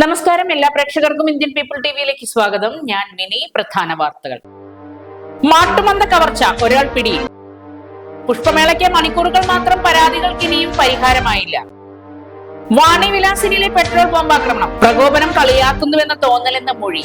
നമസ്കാരം. എല്ലാ പ്രേക്ഷകർക്കും ഇന്ത്യൻ പീപ്പിൾ ടിവിയിലേക്ക് സ്വാഗതം. ഞാൻ മിനി. പ്രധാന വാർത്തകൾ. മാട്ടുമന്ത കവർച്ച. ഒരാൾ പിടിയിൽ. പുഷ്പമേളയ്ക്ക് മണിക്കൂറുകൾ മാത്രം പരാതികൾക്ക് ഇനിയും പരിഹാരമായില്ല. വാണി വിലാസിനിലെ പെട്രോൾ ബോംബാക്രമണം. പ്രകോപനം കളിയാക്കുന്നുവെന്ന തോന്നലെന്ന മൊഴി.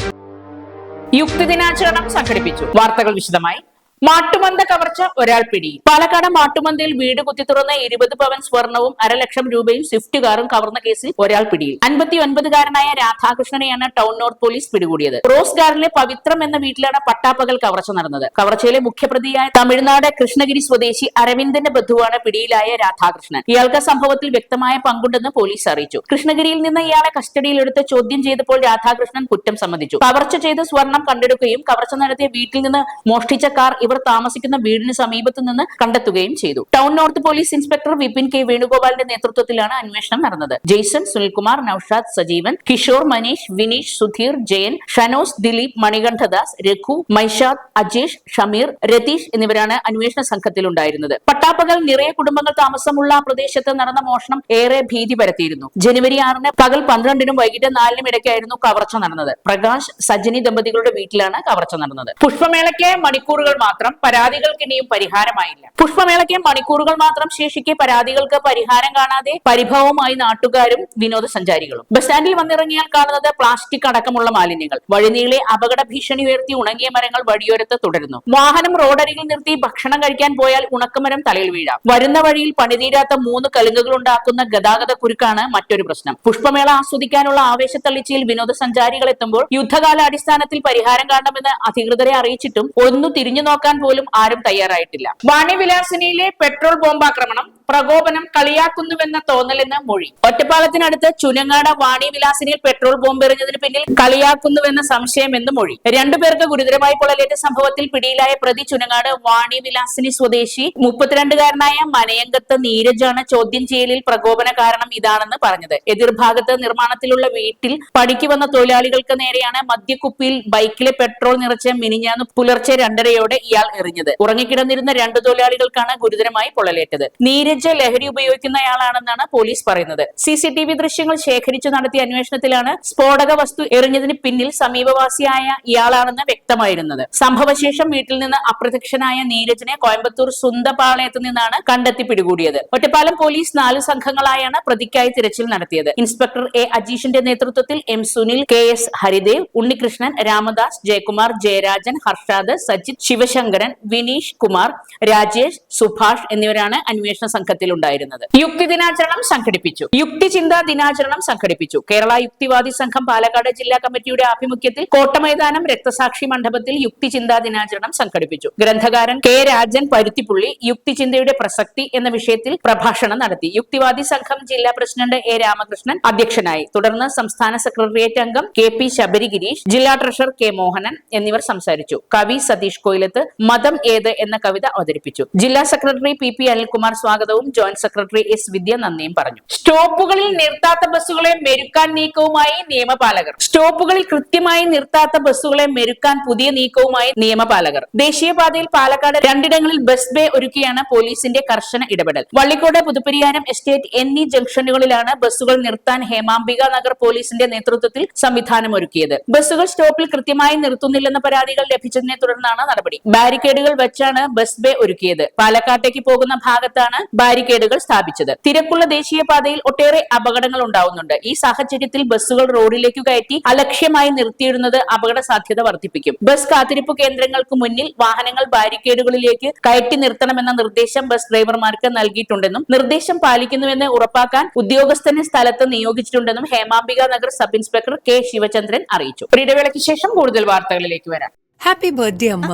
യുക്തി ദിനാചരണം സംഘടിപ്പിച്ചു. വാർത്തകൾ വിശദമായി. മാട്ടുമന്ത കവർച്ച ഒരാൾ പിടി. പാലക്കാട് മാട്ടുമന്തയിൽ വീട് കുത്തി തുറന്ന ഇരുപത് പവൻ സ്വർണവും അരലക്ഷം രൂപയും സ്വിഫ്റ്റ് കാറും കവർന്ന കേസിൽ ഒരാൾ പിടിയിൽ. അൻപത്തി ഒൻപതുകാരനായ രാധാകൃഷ്ണനെയാണ് ടൗൺ നോർത്ത് പോലീസ് പിടികൂടിയത്. റോസ് ഗാർഡിലെ പവിത്രം എന്ന വീട്ടിലാണ് പട്ടാപ്പകൽ കവർച്ച നടന്നത്. കവർച്ചയിലെ മുഖ്യപ്രതിയായ തമിഴ്നാട് കൃഷ്ണഗിരി സ്വദേശി അരവിന്ദന്റെ ബന്ധുവാണ് പിടിയിലായ രാധാകൃഷ്ണൻ. ഇയാൾക്ക് സംഭവത്തിൽ വ്യക്തമായ പങ്കുണ്ടെന്ന് പോലീസ് അറിയിച്ചു. കൃഷ്ണഗിരിയിൽ നിന്ന് ഇയാളെ കസ്റ്റഡിയിലെടുത്ത് ചോദ്യം ചെയ്തപ്പോൾ രാധാകൃഷ്ണൻ കുറ്റം സമ്മതിച്ചു. കവർച്ച ചെയ്ത് സ്വർണം കണ്ടെടുക്കുകയും കവർച്ച നടത്തിയ വീട്ടിൽ നിന്ന് മോഷ്ടിച്ച കാർ ഇവർ താമസിക്കുന്ന വീടിന് സമീപത്തു നിന്ന് കണ്ടെത്തുകയും ചെയ്തു. Town north police inspector Vipin K വേണുഗോപാലിന്റെ നേതൃത്വത്തിലാണ് അന്വേഷണം നടന്നത്. ജെയ്സൺ സുനിൽകുമാർ നൌഷാദ് സജീവൻ കിഷോർ മനീഷ് വിനീഷ് സുധീർ ജയൻ ഷനോസ് ദിലീപ് മണികണ്ഠദാസ് രഘു മൈഷാദ് അജേഷ് ഷമീർ രതീഷ് എന്നിവരാണ് അന്വേഷണ സംഘത്തിലുണ്ടായിരുന്നത്. പട്ടാപ്പകൽ നിറയെ കുടുംബങ്ങൾ താമസമുള്ള പ്രദേശത്ത് നടന്ന മോഷണം ഏറെ ഭീതി പരത്തിയിരുന്നു. ജനുവരി ആറിന് പകൽ പന്ത്രണ്ടിനും വൈകിട്ട് നാലിനും ഇടയ്ക്കായിരുന്നു കവർച്ച നടന്നത്. പ്രകാശ് സജ്ജനി ദമ്പതികളുടെ വീട്ടിലാണ് കവർച്ച നടന്നത്. പുഷ്പമേളയ്ക്ക് മണിക്കൂറുകൾ മാത്രം പരാതികൾക്ക് ഇനിയും പരിഹാരമായില്ല. പുഷ്പമേളയ്ക്ക് മണിക്കൂറുകൾ മാത്രം ശേഷിക്കെ പരാതികൾക്ക് പരിഹാരം കാണാതെ പരിഭവമായി നാട്ടുകാരും വിനോദസഞ്ചാരികളും. ബസ് സ്റ്റാൻഡിൽ വന്നിറങ്ങിയാൽ കാണുന്നത് പ്ലാസ്റ്റിക് അടക്കമുള്ള മാലിന്യങ്ങൾ. വഴിനീളെ അപകട ഭീഷണി ഉയർത്തി ഉണങ്ങിയ മരങ്ങൾ വഴിയോരത്ത് തുടരുന്നു. വാഹനം റോഡരികിൽ നിർത്തി ഭക്ഷണം കഴിക്കാൻ പോയാൽ ഉണക്കമരം തലയിൽ വീഴാം. വരുന്ന വഴിയിൽ പണിതീരാത്ത മൂന്ന് കലുങ്കുകൾ ഉണ്ടാക്കുന്ന ഗതാഗത കുരുക്കാണ് മറ്റൊരു പ്രശ്നം. പുഷ്പമേള ആസ്വദിക്കാനുള്ള ആവേശത്തള്ളിച്ചയിൽ വിനോദസഞ്ചാരികൾ എത്തുമ്പോൾ യുദ്ധകാല അടിസ്ഥാനത്തിൽ പരിഹാരം കാണണമെന്ന് അധികൃതരെ അറിയിച്ചിട്ടും ഒന്നു തിരിഞ്ഞു നോക്കാൻ പോലും ആരും തയ്യാറായിട്ടില്ല. വാണിവിലാസിനിയിലെ പെട്രോൾ ബോംബാക്രമണം പ്രകോപനം കളിയാക്കുന്നുവെന്ന തോന്നലെന്ന് മൊഴി. ഒറ്റപ്പാലത്തിനടുത്ത് ചുനങ്ങാട് വാണി വിലാസിനിയിൽ പെട്രോൾ ബോംബ് എറിഞ്ഞതിന് പിന്നിൽ കളിയാക്കുന്നുവെന്ന സംശയമെന്ന് മൊഴി. രണ്ടുപേർക്ക് ഗുരുതരമായി പൊള്ളലേറ്റ സംഭവത്തിൽ പിടിയിലായ പ്രതി ചുനങ്ങാട് വാണിവിലാസിനി സ്വദേശി മുപ്പത്തിരണ്ടുകാരനായ മനയങ്കത്ത് നീരജാണ് ചോദ്യം ചെയ്യലിൽ പ്രകോപന കാരണം ഇതാണെന്ന് പറഞ്ഞത്. എതിർഭാഗത്ത് നിർമ്മാണത്തിലുള്ള വീട്ടിൽ പണിക്ക് വന്ന തൊഴിലാളികൾക്ക് നേരെയാണ് മദ്യക്കുപ്പിയിൽ ബൈക്കിലെ പെട്രോൾ നിറച്ച് മിനിഞ്ഞാന്ന് പുലർച്ചെ രണ്ടരയോടെ ഇയാൾ എറിഞ്ഞത്. ഉറങ്ങിക്കിടന്നിരുന്ന രണ്ടു തൊഴിലാളികൾക്കാണ് ഗുരുതരമായി പൊള്ളലേറ്റത്. നീരജ് ലഹരി ഉപയോഗിക്കുന്നയാളാണെന്നാണ് പോലീസ് പറയുന്നത്. സി സി ടി വി ദൃശ്യങ്ങൾ ശേഖരിച്ചു നടത്തിയ അന്വേഷണത്തിലാണ് സ്ഫോടക വസ്തു എറിഞ്ഞതിന് പിന്നിൽ സമീപവാസിയായ ഇയാളാണെന്ന് വ്യക്തമായിരുന്നത്. സംഭവശേഷം വീട്ടിൽ നിന്ന് അപ്രത്യക്ഷനായ നീരജിനെ കോയമ്പത്തൂർ സുന്ദപാളയത്ത് നിന്നാണ് കണ്ടെത്തി പിടികൂടിയത്. ഒറ്റപ്പാലം പോലീസ് നാല് സംഘങ്ങളായാണ് പ്രതിക്കായി തിരച്ചിൽ നടത്തിയത്. ഇൻസ്പെക്ടർ എ അജീഷിന്റെ നേതൃത്വത്തിൽ M Sunil K S Haridev Unnikrishnan Ramadas Jayakumar Jayarajan Harshad Sajith Sivasankaran Vineesh Kumar Rajesh Subhash എന്നിവരാണ് അന്വേഷണ സംഘത്തിൽ ഉണ്ടായിരുന്നത്. യുക്തി ദിനാചരണം സംഘടിപ്പിച്ചു. യുക്തി ചിന്താ ദിനാചരണം സംഘടിപ്പിച്ചു. കേരള യുക്തിവാദി സംഘം പാലക്കാട് ജില്ലാ കമ്മിറ്റിയുടെ ആഭിമുഖ്യത്തിൽ കോട്ടമൈതാനം രക്തസാക്ഷി മണ്ഡപത്തിൽ യുക്തി ചിന്താ ദിനാചരണം സംഘടിപ്പിച്ചു. ഗ്രന്ഥകാരൻ കെ. രാജൻ പരുത്തിപ്പുള്ളി യുക്തിചിന്തയുടെ പ്രസക്തി എന്ന വിഷയത്തിൽ പ്രഭാഷണം നടത്തി. യുക്തിവാദി സംഘം ജില്ലാ പ്രസിഡന്റ് എ. രാമകൃഷ്ണൻ അധ്യക്ഷനായി. തുടർന്ന് സംസ്ഥാന സെക്രട്ടേറിയറ്റ് അംഗം കെ. പി. ശബരിഗിരീഷ് ജില്ലാ ട്രഷറർ കെ. മോഹനൻ എന്നിവർ സംസാരിച്ചു. കവി സതീഷ് കോയിലത്ത് മതം ഏത് എന്ന കവിത അവതരിപ്പിച്ചു. ജില്ലാ സെക്രട്ടറി പി പി അനിൽകുമാർ സ്വാഗതവും ജോയിന്റ് സെക്രട്ടറി എസ് വിദ്യ നന്ദിയും പറഞ്ഞു. സ്റ്റോപ്പുകളിൽ നിർത്താത്ത ബസ്സുകളെ മെരുക്കാൻ നീക്കവുമായി നിയമപാലകർ. സ്റ്റോപ്പുകളിൽ കൃത്യമായി നിർത്താത്ത ബസ്സുകളെ മെരുക്കാൻ പുതിയ നീക്കവുമായി നിയമപാലകർ. ദേശീയപാതയിൽ പാലക്കാട് രണ്ടിടങ്ങളിൽ ബസ് ബേ ഒരുക്കിയാണ് പോലീസിന്റെ കർശന ഇടപെടൽ. വള്ളിക്കോട് പുതുപ്പരിയാനം എസ്റ്റേറ്റ് എന്നീ ജംഗ്ഷനുകളിലാണ് ബസ്സുകൾ നിർത്താൻ ഹേമാംബിക നഗർ പോലീസിന്റെ നേതൃത്വത്തിൽ സംവിധാനം ഒരുക്കിയത്. ബസ്സുകൾ സ്റ്റോപ്പിൽ കൃത്യമായി നിർത്തുന്നില്ലെന്ന പരാതികൾ ലഭിച്ചതിനെ തുടർന്നാണ് നടപടി. ബാരിക്കേഡുകൾ വെച്ചാണ് ബസ് ബേ ഒരുക്കിയത്. പാലക്കാട്ടേക്ക് പോകുന്ന ഭാഗത്താണ് ബാരിക്കേഡുകൾ സ്ഥാപിച്ചത്. തിരക്കുള്ള ദേശീയപാതയിൽ ഒട്ടേറെ അപകടങ്ങൾ ഉണ്ടാവുന്നുണ്ട്. ഈ സാഹചര്യത്തിൽ ബസ്സുകൾ റോഡിലേക്ക് കയറ്റി അലക്ഷ്യമായി നിർത്തിയിടുന്നത് അപകട സാധ്യത വർദ്ധിപ്പിക്കും. ബസ് കാത്തിരിപ്പ് കേന്ദ്രങ്ങൾക്ക് മുന്നിൽ വാഹനങ്ങൾ ബാരിക്കേഡുകളിലേക്ക് കയറ്റി നിർത്തണമെന്ന നിർദ്ദേശം ബസ് ഡ്രൈവർമാർക്ക് നൽകിയിട്ടുണ്ടെന്നും നിർദ്ദേശം പാലിക്കുന്നുവെന്ന് ഉറപ്പാക്കാൻ ഉദ്യോഗസ്ഥനെ സ്ഥലത്ത് നിയോഗിച്ചിട്ടുണ്ടെന്നും Hemambika Nagar sub inspector K Sivachandran അറിയിച്ചു. ഒരു ഇടവേളയ്ക്ക് ശേഷം കൂടുതൽ വാർത്തകളിലേക്ക് വരാം. ഹാപ്പി ബർത്ത്ഡേ അമ്മ.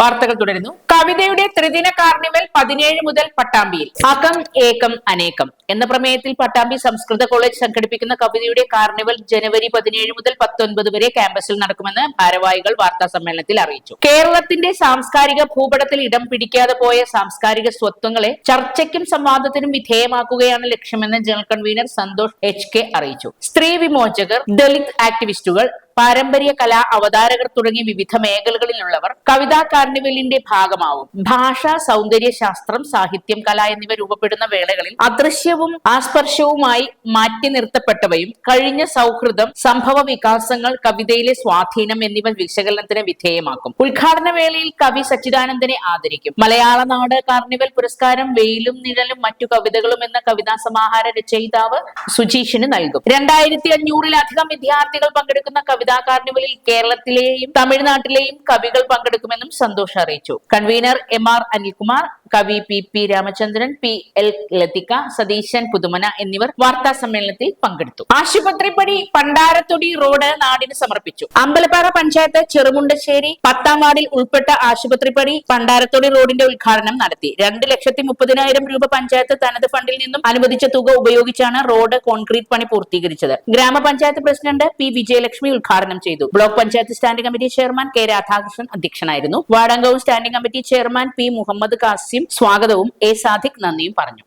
വാർത്തകൾ തുടരുന്നു. കവിതയുടെ ത്രിദിന കാർണിവൽ പതിനേഴ് മുതൽ പട്ടാമ്പിയിൽ. അകം ഏകം അനേകം എന്ന പ്രമേയത്തിൽ പട്ടാമ്പി സംസ്കൃത കോളേജ് സംഘടിപ്പിക്കുന്ന കവിതയുടെ കാർണിവൽ ജനുവരി പതിനേഴ് മുതൽ പത്തൊൻപത് വരെ ക്യാമ്പസിൽ നടക്കുമെന്ന് ഭാരവാഹികൾ വാർത്താ സമ്മേളനത്തിൽ അറിയിച്ചു. കേരളത്തിന്റെ സാംസ്കാരിക ഭൂപടത്തിൽ ഇടം പിടിക്കാതെ പോയ സാംസ്കാരിക സ്വത്വങ്ങളെ ചർച്ചയ്ക്കും സംവാദത്തിനും വിധേയമാക്കുകയാണ് ലക്ഷ്യമെന്ന് general convener Santhosh H K അറിയിച്ചു. സ്ത്രീ വിമോചകർ ദളിത് ആക്ടിവിസ്റ്റുകൾ പാരമ്പര്യ കലാ അവതാരകർ തുടങ്ങിയ വിവിധ മേഖലകളിലുള്ളവർ കവിതാ കാർണിവലിന്റെ ഭാഗമാവും. ഭാഷ സൗന്ദര്യ ശാസ്ത്രം സാഹിത്യം കല എന്നിവ രൂപപ്പെടുന്ന വേളകളിൽ അദൃശ്യവും ആസ്പർശവുമായി മാറ്റി നിർത്തപ്പെട്ടവയും കഴിഞ്ഞ സൗഹൃദം സംഭവ വികാസങ്ങൾ കവിതയിലെ സ്വാധീനം എന്നിവ വിശകലനത്തിന് വിധേയമാക്കും. ഉദ്ഘാടന വേളയിൽ കവി സച്ചിദാനന്ദനെ ആദരിക്കും. മലയാള നാട് കാർണിവൽ പുരസ്കാരം വെയിലും നിഴലും മറ്റു കവിതകളും എന്ന കവിതാ സമാഹാര രചയിതാവ് സുജീഷിന് നൽകും. രണ്ടായിരത്തി അഞ്ഞൂറിലധികം വിദ്യാർത്ഥികൾ പങ്കെടുക്കുന്ന കവിതാ കാർണിവലിൽ കേരളത്തിലെയും തമിഴ്നാട്ടിലെയും കവികൾ പങ്കെടുക്കുമെന്നും സന്തോഷ് അറിയിച്ചു. കൺവീനർ എം ആർ അനിൽകുമാർ കവി P P Ramachandran P L Lathika Satheesan Puthumana എന്നിവർ വാർത്താ സമ്മേളനത്തിൽ പങ്കെടുത്തു. ആശുപത്രിപ്പടി പണ്ടാരത്തൊടി റോഡ് നാടിന് സമർപ്പിച്ചു. അമ്പലപ്പാറ പഞ്ചായത്ത് ചെറുമുണ്ടശ്ശേരി പത്താം വാർഡിൽ ഉൾപ്പെട്ട ആശുപത്രിപ്പടി പണ്ടാരത്തൊടി റോഡിന്റെ ഉദ്ഘാടനം നടത്തി. രണ്ട് ലക്ഷത്തി മുപ്പതിനായിരം രൂപ പഞ്ചായത്ത് തനത് ഫണ്ടിൽ നിന്നും അനുവദിച്ച തുക ഉപയോഗിച്ചാണ് റോഡ് കോൺക്രീറ്റ് പണി പൂർത്തീകരിച്ചത്. ഗ്രാമപഞ്ചായത്ത് പ്രസിഡന്റ് പി വിജയലക്ഷ്മി ഉദ്ഘാടനം ചെയ്തു. Block panchayat standing committee chairman K Radhakrishnan അധ്യക്ഷനായിരുന്നു. വാർഡംഗവും standing committee chairman P Muhammad Kasim സ്വാഗതവും എ സാദിഖ് നന്ദിയും പറഞ്ഞു.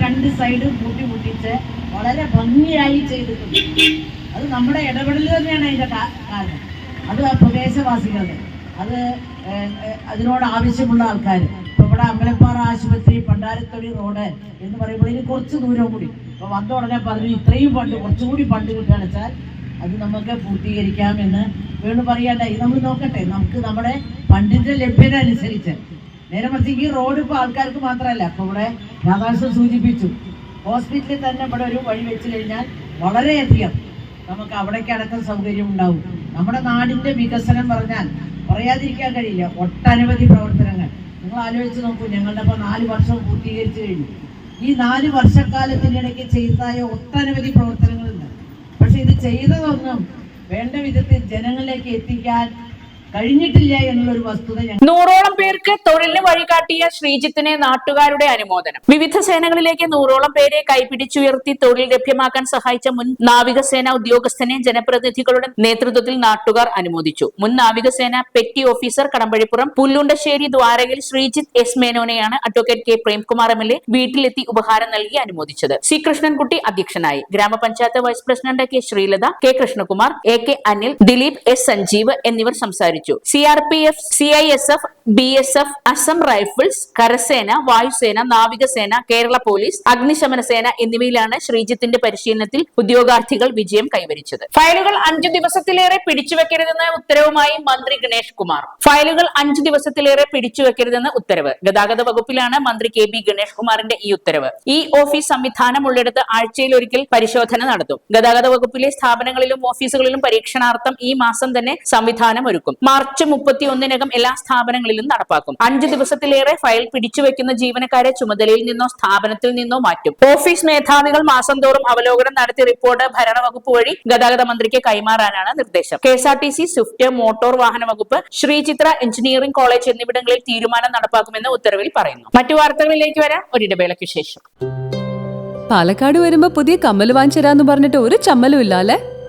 രണ്ട് സൈഡും കൂട്ടി മുട്ടിച്ച് വളരെ ഭംഗിയായി ചെയ്തിട്ടുണ്ട്. അത് നമ്മുടെ ഇടപെടൽ തന്നെയാണ് അതിന്റെ കാ- കാരണം. അത് പ്രദേശവാസികളുടെ അത് അതിനോട് ആവശ്യമുള്ള ആൾക്കാർ ഇപ്പൊ ഇവിടെ അമ്പലപ്പാറ ആശുപത്രി പണ്ടാരത്തൊടി റോഡ് എന്ന് പറയുമ്പോൾ ഇനി കുറച്ച് ദൂരം കൂടി. ഇപ്പൊ വന്ന ഉടനെ പറഞ്ഞു ഇത്രയും ഫണ്ട് കുറച്ചുകൂടി ഫണ്ട് കിട്ടുകയാണെന്ന് വെച്ചാൽ അത് നമുക്ക് പൂർത്തീകരിക്കാമെന്ന് വേണു പറയണ്ട ഇത് നമ്മൾ നോക്കട്ടെ നമുക്ക് നമ്മുടെ ഫണ്ടിന്റെ ലഭ്യത അനുസരിച്ച്. നേരെ മറിച്ച് ഈ റോഡ് ഇപ്പോൾ ആൾക്കാർക്ക് മാത്രമല്ല അപ്പൊ ഇവിടെ രാധാകൃഷ്ണൻ സൂചിപ്പിച്ചു. ഹോസ്പിറ്റലിൽ തന്നെ ഇവിടെ ഒരു വഴി വെച്ച് കഴിഞ്ഞാൽ വളരെയധികം നമുക്ക് അവിടേക്ക് അടക്കം സൗകര്യം ഉണ്ടാവും. നമ്മുടെ നാടിന്റെ വികസനം പറഞ്ഞാൽ പറയാതിരിക്കാൻ കഴിയില്ല. ഒട്ടനവധി പ്രവർത്തനങ്ങൾ. നിങ്ങൾ ആലോചിച്ച് നോക്കൂ ഞങ്ങളുടെ ഇപ്പോൾ നാല് വർഷം പൂർത്തീകരിച്ചു കഴിഞ്ഞു. ഈ നാല് വർഷക്കാലത്തിനിടയ്ക്ക് ചെയ്തതായ ഒട്ടനവധി പ്രവർത്തനങ്ങളുണ്ട് പക്ഷെ ഇത് ചെയ്തതൊന്നും വേണ്ട വിധത്തിൽ ജനങ്ങളിലേക്ക് എത്തിക്കാൻ കഴിഞ്ഞിട്ടില്ല എന്നുള്ളൊരു വസ്തുത നൂറോളം പേർക്ക് തൊഴിലിന് വഴികാട്ടിയ ശ്രീജിത്തിനെ നാട്ടുകാരുടെ അനുമോദനം. വിവിധ സേനകളിലേക്ക് നൂറോളം പേരെ കൈപിടിച്ചുയർത്തി തൊഴിൽ ലഭ്യമാക്കാൻ സഹായിച്ച മുൻ നാവികസേന ഉദ്യോഗസ്ഥനെ ജനപ്രതിനിധികളുടെ നേതൃത്വത്തിൽ നാട്ടുകാർ അനുമോദിച്ചു. മുൻ നാവികസേന പെറ്റി ഓഫീസർ കടമ്പഴിപ്പുറം പുല്ലുണ്ടശ്ശേരി ദ്വാരകയിൽ Sreejith S മേനോനെയാണ് advocate K Premkumar M L A വീട്ടിലെത്തി ഉപഹാരം നൽകി അനുമോദിച്ചത്. സി കൃഷ്ണൻകുട്ടി അധ്യക്ഷനായി. ഗ്രാമപഞ്ചായത്ത് vice president K Sreelatha K Krishnakumar A K Anil Dileep S Sanjeev എന്നിവർ സംസാരിച്ചു. C R P F C I S F B S F Assam rifles കരസേന വായുസേന നാവികസേന കേരള പോലീസ് അഗ്നിശമന സേന എന്നിവയിലാണ് ശ്രീജിത്തിന്റെ പരിശീലനത്തിൽ ഉദ്യോഗാർത്ഥികൾ വിജയം കൈവരിച്ചത്. ഫയലുകൾ അഞ്ചു ദിവസത്തിലേറെ പിടിച്ചുവെക്കരുതെന്ന ഉത്തരവുമായി മന്ത്രി ഗണേഷ് കുമാർ. ഫയലുകൾ അഞ്ചു ദിവസത്തിലേറെ പിടിച്ചുവെക്കരുതെന്ന ഉത്തരവ്. ഗതാഗത വകുപ്പിലാണ് മന്ത്രി കെ ബി ഗണേഷ് കുമാറിന്റെ ഈ ഉത്തരവ്. ഈ ഓഫീസ് സംവിധാനം ഉള്ളിടത്ത് ആഴ്ചയിൽ ഒരിക്കൽ പരിശോധന നടത്തും. ഗതാഗത വകുപ്പിലെ സ്ഥാപനങ്ങളിലും ഓഫീസുകളിലും പരീക്ഷണാർത്ഥം ഈ മാസം തന്നെ സംവിധാനം ഒരുക്കും. മാർച്ച് മുപ്പത്തി ഒന്നിനകം എല്ലാ സ്ഥാപനങ്ങളിലും നടപ്പാക്കും. അഞ്ചു ദിവസത്തിലേറെ ഫയൽ പിടിച്ചുവെക്കുന്ന ജീവനക്കാരെ ചുമതലയിൽ നിന്നോ സ്ഥാപനത്തിൽ നിന്നോ മാറ്റും. ഓഫീസ് മേധാവികൾ മാസം തോറും അവലോകനം നടത്തി റിപ്പോർട്ട് ഭരണവകുപ്പ് വഴി ഗതാഗത മന്ത്രിക്ക് കൈമാറാനാണ് നിർദ്ദേശം. K S R T C swift motor വാഹന വകുപ്പ് ശ്രീചിത്ര എഞ്ചിനീയറിംഗ് കോളേജ് എന്നിവിടങ്ങളിൽ തീരുമാനം നടപ്പാക്കുമെന്ന് ഉത്തരവിൽ പറയുന്നു. മറ്റു വാർത്തകളിലേക്ക് വരാം. ഒരിടവേളയ്ക്ക് ശേഷം. പാലക്കാട് വരുമ്പോ പുതിയ കമ്മൽ വാങ്ങിച്ചരാന്ന് പറഞ്ഞിട്ട് ഒരു ചമ്മലും ഇല്ല അല്ലെ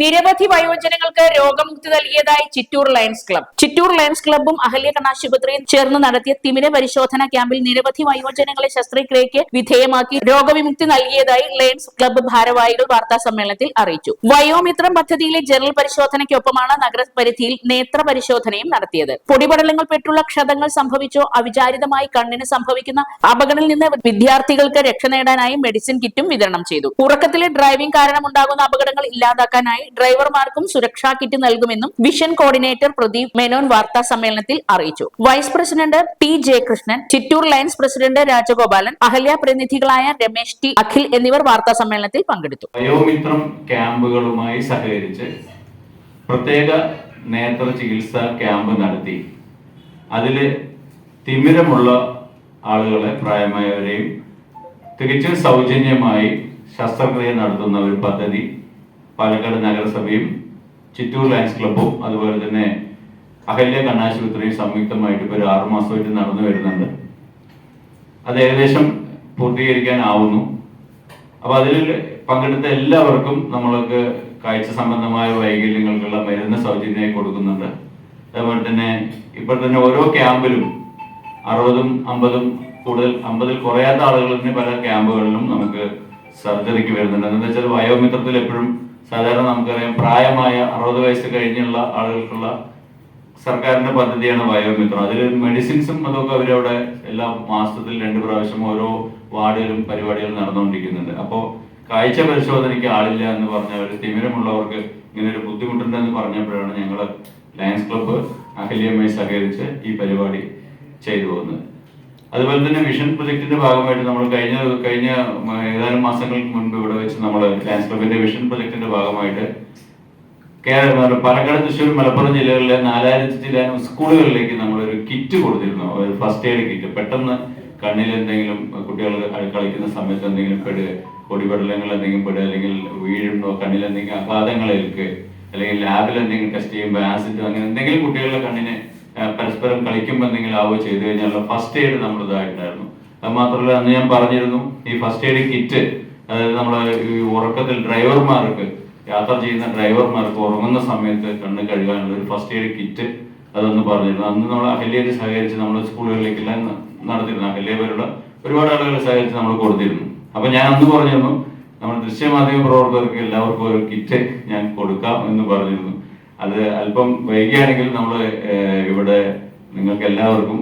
നിരവധി വയോജനങ്ങൾക്ക് രോഗമുക്തി നൽകിയതായി Chittur Lions club. Chittur Lions ക്ലബും Ahalya കണ്ണാശുപത്രിയും ചേർന്ന് നടത്തിയ തിമിര പരിശോധന ക്യാമ്പിൽ നിരവധി വയോജനങ്ങളെ ശസ്ത്രക്രിയയ്ക്ക് വിധേയമാക്കി രോഗവിമുക്തി നൽകിയതായി ലയൺസ് ക്ലബ് ഭാരവാഹികൾ വാർത്താ സമ്മേളനത്തിൽ അറിയിച്ചു. വയോമിത്രം പദ്ധതിയിലെ ജനറൽ പരിശോധനയ്ക്കൊപ്പമാണ് നഗരപരിധിയിൽ നേത്ര പരിശോധനയും നടത്തിയത്. പൊടിപടലങ്ങൾ പെട്ടുള്ള ക്ഷതങ്ങൾ സംഭവിച്ചോ അവിചാരിതമായി കണ്ണിന് സംഭവിക്കുന്ന അപകടത്തിൽ നിന്ന് വിദ്യാർത്ഥികൾക്ക് രക്ഷ നേടാനായി മെഡിസിൻ കിറ്റും വിതരണം ചെയ്തു. ഉറക്കത്തിലെ ഡ്രൈവിംഗ് കാരണമുണ്ടാകുന്ന അപകടങ്ങൾ ഇല്ലാതാക്കാനായി ഡ്രൈവർമാർക്കും സുരക്ഷാ കിറ്റ് നൽകുമെന്നും വിഷൻ കോർഡിനേറ്റർ പ്രദീപ് മേനോൻ വാർത്താ സമ്മേളനത്തിൽ അറിയിച്ചു. Vice president T Jayakrishnan Chittur Lions president Rajagopalan Ahalya പ്രതിനിധികളായ Ramesh T Akhil എന്നിവർ വാർത്താ സമ്മേളനത്തിൽ പങ്കെടുത്തു. ക്യാമ്പുകളുമായി സഹകരിച്ച് പ്രത്യേക നേത്ര ചികിത്സാ ക്യാമ്പ് നടത്തി. അതിൽ തിമിരമുള്ള ആളുകളെ പ്രായമായവരെയും തികച്ചും സൗജന്യമായി ശസ്ത്രക്രിയ നടത്തുന്ന ഒരു പദ്ധതി പാലക്കാട് നഗരസഭയും ചിറ്റൂർ ലയൻസ് ക്ലബ്ബും അതുപോലെ തന്നെ അഹല്യ കണ്ണാശുപത്രിയും സംയുക്തമായിട്ട് ഇപ്പോൾ ഒരു ആറുമാസമായിട്ട് നടന്നു വരുന്നുണ്ട്. അത് ഏകദേശം പൂർത്തീകരിക്കാനാവുന്നു. അപ്പൊ അതിൽ പങ്കെടുത്ത എല്ലാവർക്കും നമ്മൾക്ക് കാഴ്ച സംബന്ധമായ വൈകല്യങ്ങൾക്കുള്ള മരുന്ന് സൗജന്യമായി കൊടുക്കുന്നുണ്ട്. അതുപോലെ തന്നെ ഇപ്പോൾ തന്നെ ഓരോ ക്യാമ്പിലും അറുപതും അമ്പതും കൂടുതൽ അമ്പതിൽ കുറയാത്ത ആളുകൾ തന്നെ പല ക്യാമ്പുകളിലും നമുക്ക് സർജറിക്ക് വരുന്നുണ്ട്. എന്താണെന്ന് വെച്ചാൽ വയോമിത്രത്തിൽ എപ്പോഴും സാധാരണ നമുക്കറിയാം പ്രായമായ അറുപത് വയസ്സ് കഴിഞ്ഞുള്ള ആളുകൾക്കുള്ള സർക്കാരിന്റെ പദ്ധതിയാണ് വയോമിത്രം അതിൽ മെഡിസിൻസും അതൊക്കെ അവരവിടെ എല്ലാ മാസത്തിൽ രണ്ട് പ്രാവശ്യം ഓരോ വാർഡിലും പരിപാടികൾ നടന്നുകൊണ്ടിരിക്കുന്നുണ്ട്. അപ്പോൾ കാഴ്ച പരിശോധനയ്ക്ക് ആളില്ല എന്ന് പറഞ്ഞവർ തിമിരമുള്ളവർക്ക് ഇങ്ങനെ ഒരു ബുദ്ധിമുട്ടുണ്ടെന്ന് പറഞ്ഞപ്പോഴാണ് ഞങ്ങൾ ലയൻസ് ക്ലബ്ബ് അഹല്യമായി സഹകരിച്ച് ഈ പരിപാടി ചെയ്തു പോകുന്നത്. അതുപോലെ തന്നെ മിഷൻ പ്രൊജക്ടിന്റെ ഭാഗമായിട്ട് നമ്മൾ കഴിഞ്ഞ കഴിഞ്ഞ ഏതാനും മാസങ്ങൾക്ക് മുൻപ് ഇവിടെ വെച്ച് നമ്മൾ ലയൻസ് ക്ലബിന്റെ മിഷൻ പ്രൊജക്ടിന്റെ ഭാഗമായിട്ട് കേരള പാലക്കാട് തൃശ്ശൂർ മലപ്പുറം ജില്ലകളിലെ നാലായിരത്തി ചില്ലാനും സ്കൂളുകളിലേക്ക് ഒരു കിറ്റ് കൊടുത്തിരുന്നു. ഒരു ഫസ്റ്റ് എയ്ഡ് കിറ്റ് പെട്ടെന്ന് കണ്ണിൽ എന്തെങ്കിലും കുട്ടികൾ കളിക്കുന്ന സമയത്ത് എന്തെങ്കിലും പെടുക പൊടിപടലങ്ങൾ എന്തെങ്കിലും പെടുക അല്ലെങ്കിൽ വീഴുണ്ടോ കണ്ണിൽ എന്തെങ്കിലും അഘാതങ്ങൾ ഏൽക്കുക അല്ലെങ്കിൽ ലാബിൽ എന്തെങ്കിലും ടെസ്റ്റ് ചെയ്യുമ്പോൾ ആസിഡ് അങ്ങനെ എന്തെങ്കിലും കുട്ടികളുടെ കണ്ണിന് പരസ്പരം കളിക്കുമ്പോൾ എന്തെങ്കിലും ആവുക ചെയ്തു കഴിഞ്ഞാൽ ഫസ്റ്റ് എയ്ഡ് നമ്മൾ ഇതായിട്ടുണ്ടായിരുന്നു. അത് മാത്രമല്ല അന്ന് ഞാൻ പറഞ്ഞിരുന്നു ഈ ഫസ്റ്റ് എയ്ഡ് കിറ്റ് അതായത് നമ്മൾ ഈ ഉറക്കത്തിൽ ഡ്രൈവർമാർക്ക് യാത്ര ചെയ്യുന്ന ഡ്രൈവർമാർക്ക് ഉറങ്ങുന്ന സമയത്ത് കണ്ണ് കഴുകാനുള്ള ഒരു ഫസ്റ്റ് എയ്ഡ് കിറ്റ് അതൊന്ന് പറഞ്ഞിരുന്നു. അന്ന് നമ്മൾ അഹല്യയിൽ സഹകരിച്ച് നമ്മൾ സ്കൂളുകളിലേക്കെല്ലാം നടത്തിയിരുന്നു. അഹല്യ പോലുള്ള ഒരുപാട് ആളുകൾ സഹകരിച്ച് നമ്മൾ കൊടുത്തിരുന്നു. അപ്പൊ ഞാൻ അന്ന് പറഞ്ഞിരുന്നു നമ്മൾ ദൃശ്യമാധ്യമ പ്രവർത്തകർക്ക് എല്ലാവർക്കും ഒരു കിറ്റ് ഞാൻ കൊടുക്കാം എന്ന് പറഞ്ഞിരുന്നു. അത് അല്പം വൈകിയാണെങ്കിൽ നമ്മൾ ഇവിടെ നിങ്ങൾക്ക് എല്ലാവർക്കും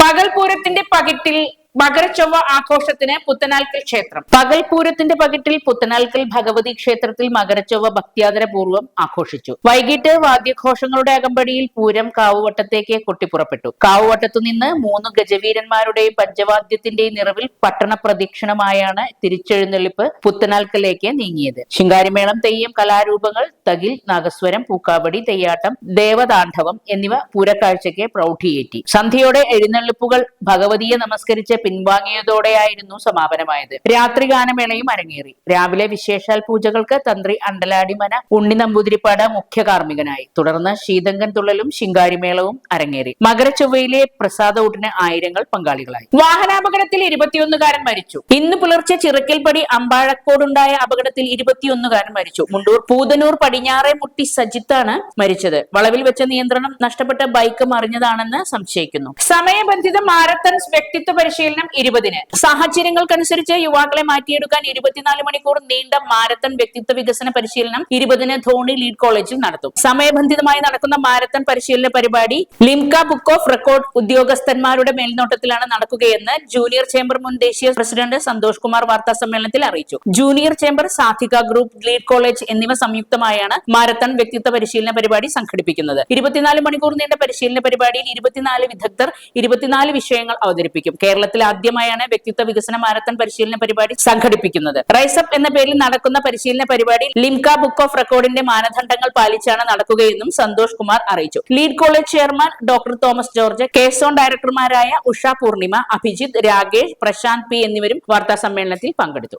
പകൽപൂരത്തിന്റെ പകിട്ടിൽ മകരച്ചൊവ്വ ആഘോഷത്തിന് പുത്തനാൽക്കൽ ക്ഷേത്രം. പകൽപൂരത്തിന്റെ പകിട്ടിൽ പുത്തനാൽക്കൽ ഭഗവതി ക്ഷേത്രത്തിൽ മകരച്ചൊവ്വ ഭക്തിയാദരപൂർവം ആഘോഷിച്ചു. വൈകിട്ട് വാദ്യഘോഷങ്ങളുടെ അകമ്പടിയിൽ പൂരം കാവുവട്ടത്തേക്ക് കൊട്ടിപ്പുറപ്പെട്ടു. കാവുവട്ടത്തു നിന്ന് മൂന്ന് ഗജവീരന്മാരുടെയും പഞ്ചവാദ്യത്തിന്റെയും നിറവിൽ പട്ടണ പ്രദക്ഷിണമായാണ് തിരിച്ചെഴുന്നള്ളിപ്പ് പുത്തനാൽക്കലേക്ക് നീങ്ങിയത്. ശിങ്കാരിമേളം തെയ്യം കലാരൂപങ്ങൾ തകിൽ നാഗസ്വരം പൂക്കാവടി തെയ്യാട്ടം ദേവതാണ്ഡവം എന്നിവ പൂരക്കാഴ്ചയ്ക്ക് പ്രൗഢിയേറ്റി. സന്ധ്യയോടെ എഴുന്നള്ളിപ്പുകൾ ഭഗവതിയെ നമസ്കരിച്ച് പിൻവാങ്ങിയതോടെയായിരുന്നു സമാപനമായത്. രാത്രി ഗാനമേളയും അരങ്ങേറി. രാവിലെ വിശേഷാൽ പൂജകൾക്ക് തന്ത്രി അണ്ടലാടിമന ഉണ്ണി നമ്പൂതിരിപ്പാട് മുഖ്യ കാർമ്മികനായി. തുടർന്ന് ശീതങ്കൻ തുള്ളലും ശിങ്കാരിമേളവും അരങ്ങേറി. മകരച്ചൊവ്വയിലെ പ്രസാദ ഊട്ടിന് ആയിരങ്ങൾ പങ്കാളികളായി. വാഹനാപകടത്തിൽ ഇരുപത്തിയൊന്നുകാരൻ മരിച്ചു. ഇന്ന് പുലർച്ചെ ചിറക്കൽപ്പടി അമ്പാഴക്കോടുണ്ടായ അപകടത്തിൽ ഇരുപത്തിയൊന്നുകാരൻ മരിച്ചു. മുണ്ടൂർ പൂതനൂർ പടിഞ്ഞാറെ മുട്ടി സജിത്താണ് മരിച്ചത്. വളവിൽ വെച്ച നിയന്ത്രണം നഷ്ടപ്പെട്ട ബൈക്ക് മറിഞ്ഞതാണെന്ന് സംശയിക്കുന്നു. സമയബന്ധിത മാരത്തൺസ് വ്യക്തിത്വ പരിശീലനം ഇരുപതിന്. സാഹചര്യങ്ങൾക്കനുസരിച്ച് യുവാക്കളെ മാറ്റിയെടുക്കാൻ ഇരുപത്തിനാല് മണിക്കൂർ നീണ്ട മാരത്തൺ വ്യക്തിത്വ വികസന പരിശീലനം ഇരുപതിന് ധോണി ലീഡ് കോളേജിൽ നടത്തും. സമയബന്ധിതമായി നടക്കുന്ന മാരത്തൺ പരിശീലന പരിപാടി ലിംക ബുക്ക് ഓഫ് റെക്കോർഡ് ഉദ്യോഗസ്ഥന്മാരുടെ മേൽനോട്ടത്തിലാണ് നടക്കുകയെന്ന് ജൂനിയർ ചേംബർ മുൻ ദേശീയ പ്രസിഡന്റ് സന്തോഷ് കുമാർ വാർത്താ സമ്മേളനത്തിൽ അറിയിച്ചു. Junior chamber Sadhika group lead college എന്നിവ സംയുക്തമായാണ് മാരത്തൺ വ്യക്തിത്വ പരിശീലന പരിപാടി സംഘടിപ്പിക്കുന്നത്. ഇരുപത്തിനാല് മണിക്കൂർ നീണ്ട പരിശീലന പരിപാടിയിൽ ഇരുപത്തിനാല് വിദഗ്ധർ ഇരുപത്തിനാല് വിഷയങ്ങൾ അവതരിപ്പിക്കും. കേരളത്തിൽ ആദ്യമായാണ് വ്യക്തിത്വ വികസന മാരത്തൺ പരിശീലന പരിപാടി സംഘടിപ്പിക്കുന്നത്. റൈസപ്പ് എന്ന പേരിൽ നടക്കുന്ന പരിശീലന പരിപാടി ലിംക ബുക്ക് ഓഫ് റെക്കോർഡിന്റെ മാനദണ്ഡങ്ങൾ പാലിച്ചാണ് നടക്കുകയെന്നും സന്തോഷ് കുമാർ അറിയിച്ചു. Lead college chairman doctor Thomas George കേസോൺ ഡയറക്ടർമാരായ ഉഷ പൂർണിമ അഭിജിത് രാകേഷ് പ്രശാന്ത് പി എന്നിവരും വാർത്താ സമ്മേളനത്തിൽ പങ്കെടുത്തു.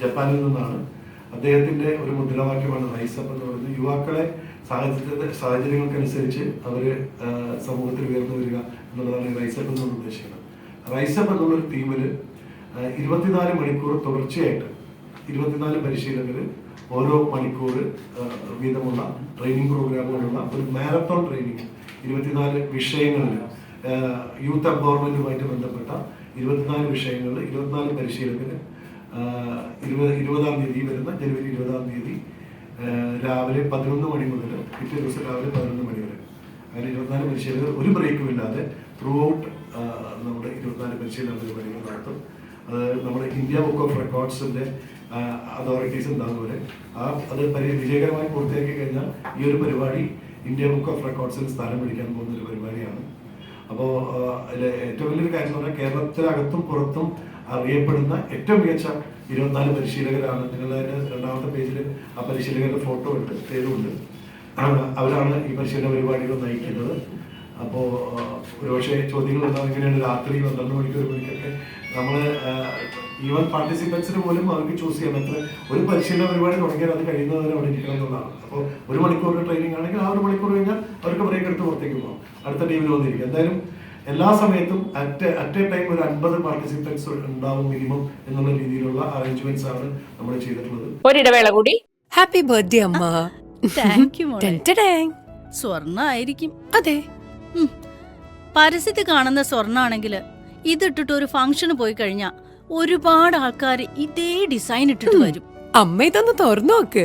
ജപ്പാനിൽ നിന്നാണ്. അദ്ദേഹത്തിന്റെ ഒരു മുദ്രാവാക്യമാണ് റൈസപ്പ് എന്ന് പറയുന്നത്. യുവാക്കളെ സാഹചര്യത്തെ സാഹചര്യങ്ങൾക്കനുസരിച്ച് അവർ സമൂഹത്തിൽ ഉയർന്നു വരിക എന്നുള്ളതാണ് റൈസപ്പ് എന്നുകൊണ്ട് ഉദ്ദേശിക്കുന്നത്. റൈസപ്പ് എന്നുള്ളൊരു ടീമിൽ ഇരുപത്തിനാല് മണിക്കൂർ തുടർച്ചയായിട്ട് ഇരുപത്തിനാല് പരിശീലകർ ഓരോ മണിക്കൂർ വീതമുള്ള ട്രെയിനിങ് പ്രോഗ്രാമുകളുള്ള ഒരു മാരത്തോൺ ട്രെയിനിങ് ഇരുപത്തിനാല് വിഷയങ്ങളിൽ യൂത്ത് എംപവർമെന്റുമായിട്ട് ബന്ധപ്പെട്ട ഇരുപത്തിനാല് വിഷയങ്ങളിൽ ഇരുപത്തിനാല് പരിശീലകർ ഇരുപത് ഇരുപതാം തീയതി വരുന്ന ജനുവരി ഇരുപതാം തീയതി രാവിലെ പതിനൊന്ന് മണി മുതൽ പിറ്റേ ദിവസം രാവിലെ പതിനൊന്ന് മണി വരെ. അങ്ങനെ ഇരുപത്തിനാല് പരിശീലകർ ഒരു ബ്രേക്കും ഇല്ലാതെ ത്രൂ ഔട്ട് നമ്മുടെ ഇരുപത്തിനാല് പരിശീലന പരിപാടികൾ നടത്തും. അത് നമ്മുടെ ഇന്ത്യ ബുക്ക് ഓഫ് റെക്കോർഡ്സിന്റെ അതോറിറ്റീസ് ഉണ്ടാകുന്നവരെ ആ അത് പരി വിജയകരമായി പൂർത്തിയാക്കി കഴിഞ്ഞാൽ ഈ ഒരു പരിപാടി ഇന്ത്യ ബുക്ക് ഓഫ് റെക്കോർഡ്സിൽ സ്ഥാനം പിടിക്കാൻ പോകുന്ന ഒരു പരിപാടിയാണ്. അപ്പോൾ അതിൽ ഏറ്റവും വലിയൊരു കാര്യം എന്ന് പറഞ്ഞാൽ കേരളത്തിനകത്തും പുറത്തും അറിയപ്പെടുന്ന ഏറ്റവും മികച്ച ഇരുപത്തിനാല് പരിശീലകരാണ്. നിങ്ങളുടെ രണ്ടാമത്തെ പേജിൽ ആ പരിശീലകരുടെ ഫോട്ടോ ഉണ്ട് പേരുണ്ട്. അവരാണ് ഈ പരിശീലന പരിപാടികൾ നയിക്കുന്നത്. അപ്പോൾ ഒരുപക്ഷെ ചോദ്യങ്ങൾ ഉണ്ടാവും രാത്രി പന്ത്രണ്ട് മണിക്ക് ഒരു മണിക്കൊക്കെ നമ്മൾ ഈവൻ പാർട്ടിസിപ്പൻസിന് പോലും അവർക്ക് ചൂസ് ചെയ്യാൻ എത്ര ഒരു പരിശീലന പരിപാടി തുടങ്ങിയാൽ അത് കഴിയുന്നവരെ അവിടെ ഇരിക്കണം എന്നുള്ളതാണ്. അപ്പോൾ ഒരു മണിക്കൂറിന്റെ ട്രെയിനിങ് ആണെങ്കിൽ ആ ഒരു മണിക്കൂർ കഴിഞ്ഞാൽ അവർക്ക് ബ്രേക്ക് എടുത്ത് പുറത്തേക്ക് പോകാം. അടുത്ത ടീമിൽ വന്നിരിക്കും. എന്തായാലും എല്ലാ സമയത്തും അറ്റ് അറ്റ് എ ടൈം ഒരു അൻപത് പാർട്ടിസിപ്പൻസ് ഉണ്ടാവും മിനിമം എന്നുള്ള രീതിയിലുള്ള അറേഞ്ച്മെന്റ്സ് ആണ് നമ്മൾ ചെയ്തിട്ടുള്ളത്. ഒരിടവേള കൂടി. ഹാപ്പി ബർത്ത്ഡേ അമ്മ. താങ്ക് യു സ്വർണ ആയിരിക്കും അതെ. പരസ്യത്തിൽ കാണുന്ന സ്വർണാണെങ്കിൽ ഇതിട്ടിട്ട് ഒരു ഫംഗ്ഷന് പോയി കഴിഞ്ഞാ ഒരുപാട് ആൾക്കാർ ഇതേ ഡിസൈൻ ഇട്ടിട്ട് വരും. അമ്മ ഇതൊന്ന് തുറന്നു നോക്ക്.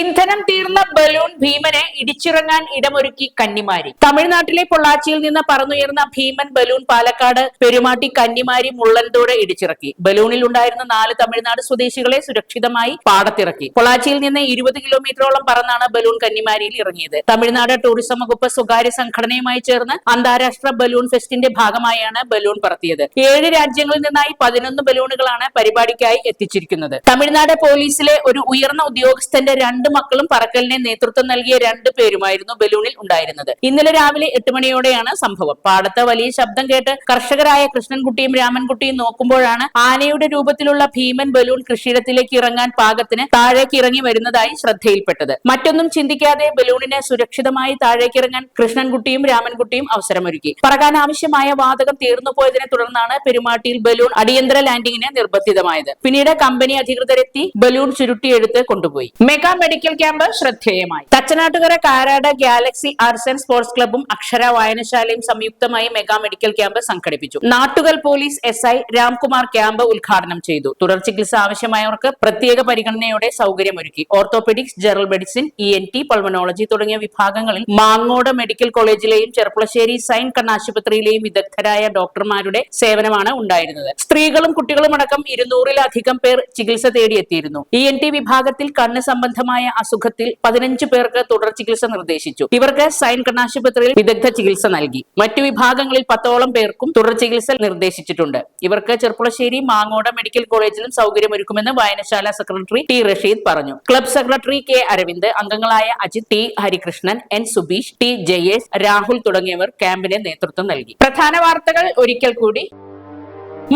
ഇന്ധനം തീർന്ന ബലൂൺ ഭീമനെ ഇടിച്ചിറങ്ങാൻ ഇടമൊരുക്കി കന്നിമാരി. തമിഴ്നാട്ടിലെ പൊള്ളാച്ചിയിൽ നിന്ന് പറന്നുയർന്ന ഭീമൻ ബലൂൺ പാലക്കാട് പെരുമാട്ടി കന്നിമാരി മുള്ളൻതോട് ഇടിച്ചിറക്കി. ബലൂണിൽ ഉണ്ടായിരുന്ന നാല് തമിഴ്നാട് സ്വദേശികളെ സുരക്ഷിതമായി പാടത്തിറക്കി. പൊള്ളാച്ചിയിൽ നിന്ന് ഇരുപത് കിലോമീറ്ററോളം പറന്നാണ് ബലൂൺ കന്നിമാരിയിൽ ഇറങ്ങിയത്. തമിഴ്നാട് ടൂറിസം വകുപ്പ് സ്വകാര്യ സംഘടനയുമായി ചേർന്ന് അന്താരാഷ്ട്ര ബലൂൺ ഫെസ്റ്റിന്റെ ഭാഗമായാണ് ബലൂൺ പറത്തിയത്. ഏഴ് രാജ്യങ്ങളിൽ നിന്നായി പതിനൊന്ന് ബലൂണുകളാണ് പരിപാടിക്കായി എത്തിച്ചിരിക്കുന്നത്. തമിഴ്നാട് പോലീസിലെ ഒരു ഉയർന്ന ഉദ്യോഗസ്ഥന്റെ രണ്ട് മക്കളും പറക്കലിന് നേതൃത്വം നൽകിയ രണ്ടു പേരുമായിരുന്നു ബലൂണിൽ ഉണ്ടായിരുന്നത്. ഇന്നലെ രാവിലെ എട്ട് മണിയോടെയാണ് സംഭവം. പാടത്ത് വലിയ ശബ്ദം കേട്ട് കർഷകരായ കൃഷ്ണൻകുട്ടിയും രാമൻകുട്ടിയും നോക്കുമ്പോഴാണ് ആനയുടെ രൂപത്തിലുള്ള ഭീമൻ ബലൂൺ കൃഷിയിടത്തിലേക്ക് ഇറങ്ങാൻ പാകത്തിന് താഴേക്ക് ഇറങ്ങി വരുന്നതായി ശ്രദ്ധയിൽപ്പെട്ടത്. മറ്റൊന്നും ചിന്തിക്കാതെ ബലൂണിനെ സുരക്ഷിതമായി താഴേക്ക് ഇറങ്ങാൻ കൃഷ്ണൻകുട്ടിയും രാമൻകുട്ടിയും അവസരമൊരുക്കി. പറക്കാൻ ആവശ്യമായ വാതകം തീർന്നു പോയതിനെ തുടർന്നാണ് പെരുമാട്ടിയിൽ ബലൂൺ അടിയന്തര ലാൻഡിങ്ങിന് നിർബന്ധിതമായത്. പിന്നീട് കമ്പനി അധികൃതരെത്തി ബലൂൺ ചുരുട്ടിയെടുത്ത് കൊണ്ടുപോയി. മെഗാ മെഡിക്കൽ ക്യാമ്പ് ശ്രദ്ധേയമായി. Thachanattukara Karad Galaxy arts and sports ക്ലബ്ബും അക്ഷര വായനശാലയും സംയുക്തമായി മെഗാ മെഡിക്കൽ ക്യാമ്പ് സംഘടിപ്പിച്ചു. Nattukal police S I Ramkumar camp ഉദ്ഘാടനം ചെയ്തു. തുടർ ചികിത്സ ആവശ്യമായവർക്ക് പ്രത്യേക പരിഗണനയോടെ സൗകര്യമൊരുക്കി. Orthopaedics general medicine E N T pulmonology തുടങ്ങിയ വിഭാഗങ്ങളിൽ മാങ്ങോട് മെഡിക്കൽ കോളേജിലെയും ചെറുപ്പുളശ്ശേരി സൈൻ കണ്ണാശുപത്രിയിലെയും വിദഗ്ധരായ ഡോക്ടർമാരുടെ സേവനമാണ് ഉണ്ടായിരുന്നത്. സ്ത്രീകളും കുട്ടികളും അടക്കം ഇരുന്നൂറിലധികം പേർ ചികിത്സ തേടിയെത്തിയിരുന്നു. ഇ എൻ ടി വിഭാഗത്തിൽ കണ്ണ് സംബന്ധമായ അസുഖത്തിൽ പതിനഞ്ച് പേർക്ക് തുടർ ചികിത്സ നിർദ്ദേശിച്ചു. ഇവർക്ക് സൈൻ കണ്ണാശുപത്രിയിൽ വിദഗ്ധ ചികിത്സ നൽകി. മറ്റു വിഭാഗങ്ങളിൽ പത്തോളം പേർക്കും തുടർ ചികിത്സ നിർദ്ദേശിച്ചിട്ടുണ്ട്. ഇവർക്ക് ചെർപ്പുളശ്ശേരി മാങ്ങോട് മെഡിക്കൽ കോളേജിലും സൗകര്യമൊരുക്കുമെന്ന് വായനശാല സെക്രട്ടറി ടി റഷീദ് പറഞ്ഞു. ക്ലബ് സെക്രട്ടറി കെ അരവിന്ദ് അംഗങ്ങളായ Ajith T Harikrishnan N Subeesh T Jayesh Rahul തുടങ്ങിയവർ ക്യാമ്പിന് നേതൃത്വം നൽകി. പ്രധാന വാർത്തകൾ ഒരിക്കൽ കൂടി.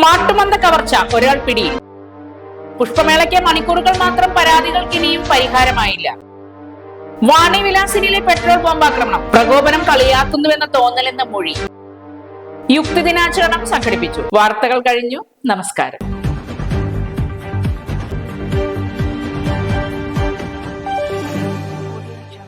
മാട്ടുമന്ത കവർച്ച ഒരാൾ പിടിയിൽ. പുഷ്പമേളയ്ക്ക് മണിക്കൂറുകൾ മാത്രം പരാതികൾക്ക് ഇനിയും പരിഹാരമായില്ല. വാണി വിലാസിനിലെ പെട്രോൾ ബോംബാക്രമണം. പ്രകോപനം കളിയാക്കുന്നുവെന്ന തോന്നലെന്ന മൊഴി. യുക്തി ദിനാചരണം സംഘടിപ്പിച്ചു. വാർത്തകൾ കഴിഞ്ഞു. നമസ്കാരം.